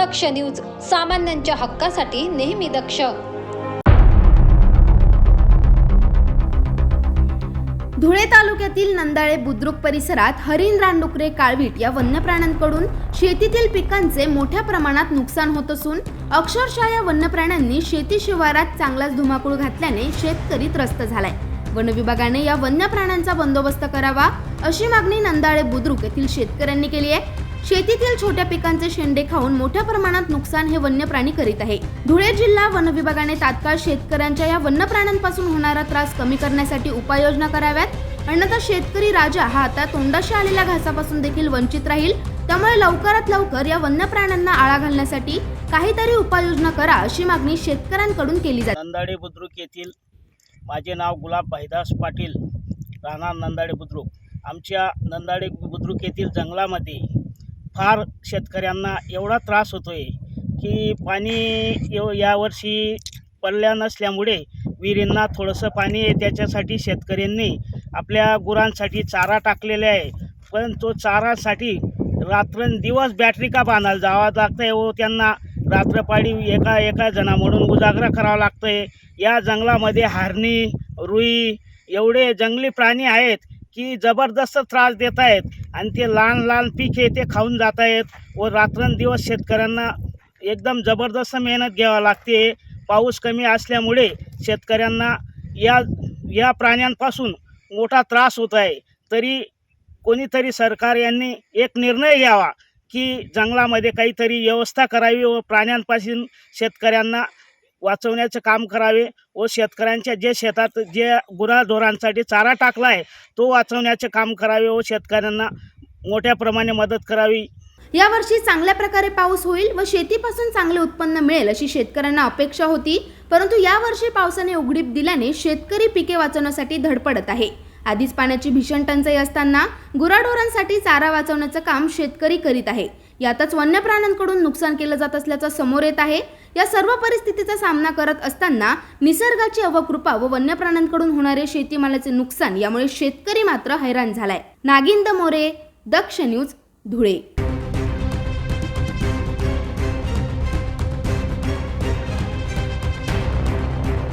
दक्ष news सामान्यांच्या हक्कासाठी नेहमी दक्ष. धुळे तालुक्यातील नंदाळे बुद्रुक परिसरात हरिण रानडुकरे काळवीट या वन्य प्राण्यांकडून शेतीतील पिकांचे मोठ्या प्रमाणात नुकसान होत असून अक्षरशः या वन्य प्राण्यांनी शेती शिवारात चांगलाच धुमाकूळ घातल्याने शेतकरी त्रस्त झालाय. वन विभागाने या वन्य प्राण्यांचा बंदोबस्त करावा अशी मागणी नंदाळे बुद्रुक येथील शेतकऱ्यांनी केली आहे. शेतीतील छोट्या पिकांचे शेंडे खाऊन मोठ्या प्रमाणात नुकसान हे वन्य प्राणी करीत आहे. धुळे जिल्हा वन विभागाने तात्काळ शेतकऱ्यांच्या या वन्य प्राण्यांपासून होणारा त्रास कमी करण्यासाठी उपाययोजना कराव्यात. अन्यथा शेतकरी राजा हा आता तोंडाशी आलेल्या घासापासून देखील वंचित राहील. त्यामुळे लवकरात लवकर या वन्य प्राण्यांना आळा घालण्यासाठी काहीतरी उपाययोजना करा अशी मागणी शेतकऱ्यांकडून केली जाते. नंदाडे बुद्रुक येथील माझे नाव गुलाब भाईदास पाटील राहणार नंदाडे बुद्रुक. आमच्या नंदाडे बुद्रुक येथील जंगलामध्ये फार शेतकऱ्यांना एवढा त्रास होतो आहे की पाणी एव यावर्षी पडल्या नसल्यामुळे विहिरींना थोडंसं पाणी आहे. त्याच्यासाठी शेतकऱ्यांनी आपल्या गुरांसाठी चारा टाकलेला आहे. पण तो चारासाठी रात्रंदिवस बॅटरी का बांधायला जावं लागतं आहे हो? व त्यांना रात्रपाळी एका एका जणामधून उजागरा करावा लागतं आहे या जंगलामध्ये हारणी रुई एवढे जंगली प्राणी आहेत की जबरदस्त त्रास देत आहेत आणि ते लहान लहान पीक आहे ते खाऊन जात आहेत व रात्रंदिवस शेतकऱ्यांना एकदम जबरदस्त मेहनत घ्यावी लागते. पाऊस कमी असल्यामुळे शेतकऱ्यांना या या प्राण्यांपासून मोठा त्रास होत आहे. तरी कोणीतरी सरकार यांनी एक निर्णय घ्यावा की जंगलामध्ये काहीतरी व्यवस्था करावी व प्राण्यांपासून शेतकऱ्यांना वाचवण्याचं काम करावे व शेतकऱ्यांच्या जे शेतात जे गुराढोरांसाठी चारा टाकला आहे तो वाचवण्याचे काम करावे व शेतकऱ्यांना मोठ्या प्रमाणे मदत करावी. यावर्षी चांगल्या प्रकारे पाऊस होईल व शेतीपासून चांगले उत्पन्न मिळेल अशी शेतकऱ्यांना अपेक्षा होती. परंतु यावर्षी पावसाने उघडीप दिल्याने शेतकरी पिके वाचवण्यासाठी धडपडत आहे. आधीच पाण्याची भीषण टंचाई असताना गुराढोरांसाठी चारा वाचवण्याचं काम शेतकरी करीत आहे. यातच वन्य प्राण्यांकडून नुकसान केलं जात असल्याचं समोर येत आहे. या सर्व परिस्थितीचा सामना करत असताना निसर्गाची अवकृपा व वन्य प्राण्यांकडून होणारे शेतीमालाचे नुकसान यामुळे शेतकरी मात्र हैराण झालाय. नागिंद मोरे दक्ष न्यूज धुळे.